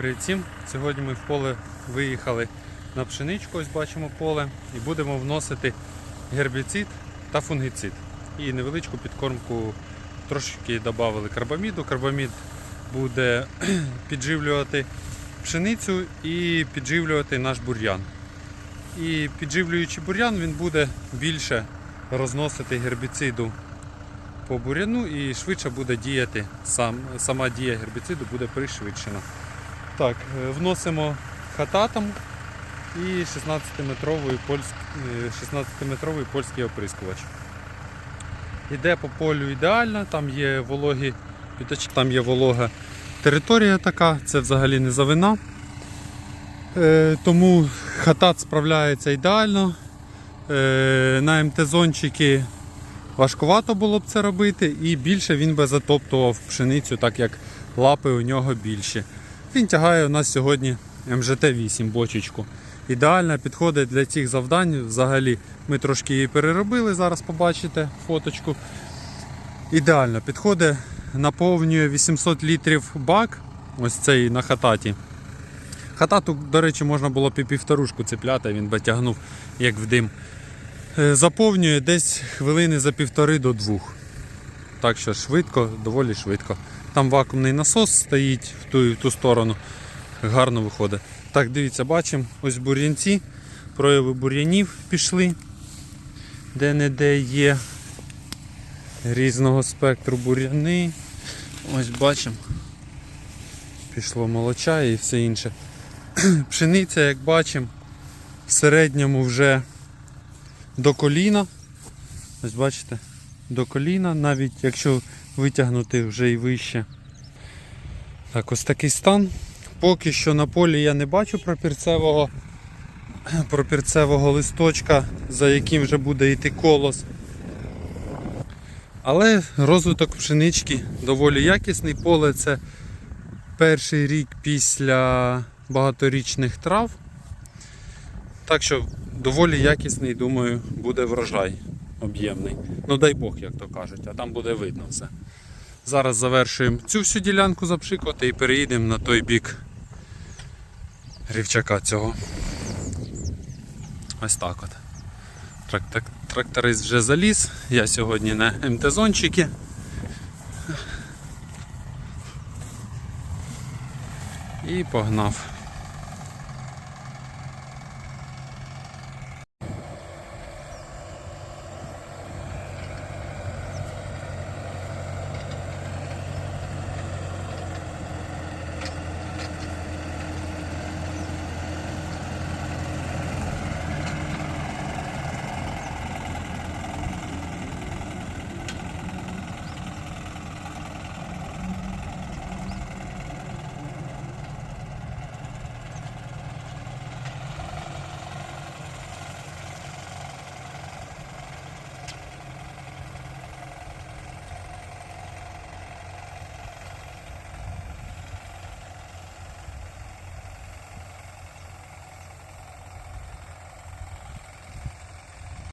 Привіт всім! Сьогодні ми в поле виїхали на пшеничку, ось бачимо поле, і будемо вносити гербіцид та фунгіцид. І невеличку підкормку трошки додали карбаміду. Карбамід буде підживлювати пшеницю і підживлювати наш бур'ян. І підживлюючи бур'ян, він буде більше розносити гербіциду по буряну і швидше буде діяти сам, сама дія гербіциду буде пришвидшена. Так, е, вносимо хататом і 16-метровий польськ, е, 16-метровий польський оприскувач. Іде по полю ідеально, там є вологі там є волога територія така, це взагалі не завина. Е, тому хатат справляється ідеально. Е, на МТ-зончики важкувато було б це робити, і більше він би затоптував пшеницю, так як лапи у нього більші. Він тягає у нас сьогодні МЖТ-8 бочечку. Ідеально підходить для цих завдань. Взагалі ми трошки її переробили, зараз побачите фоточку. Ідеально підходить, наповнює 800 літрів бак, ось цей на хататі. Хатату, до речі, можна було півторушку цепляти, він би тягнув як в дим. Е, Заповнює десь хвилини за півтори до двох. Так що швидко, доволі швидко. Там вакуумний насос стоїть в ту і в ту сторону. Гарно виходить. Так, дивіться, бачимо, ось бур'янці, прояви бур'янів пішли. Де-не-де є різного спектру бур'яни. Ось бачимо. Пішло молоча і все інше. Пшениця, як бачимо, в середньому вже до коліна. Ось бачите, до коліна, навіть якщо витягнути вже і вище. Так, ось такий стан. Поки що на полі я не бачу пропірцевого, пропірцевого листочка, за яким вже буде йти колос. Але розвиток пшенички доволі якісний. Поле це перший рік після багаторічних трав. Так що доволі якісний, думаю, буде врожай об'ємний. Ну дай Бог, як то кажуть, а там буде видно все. Зараз завершуємо цю всю ділянку запшикувати і переїдемо на той бік рівчака цього. Ось так от. Тракторист вже заліз, я сьогодні на МТ-зончики. І погнав.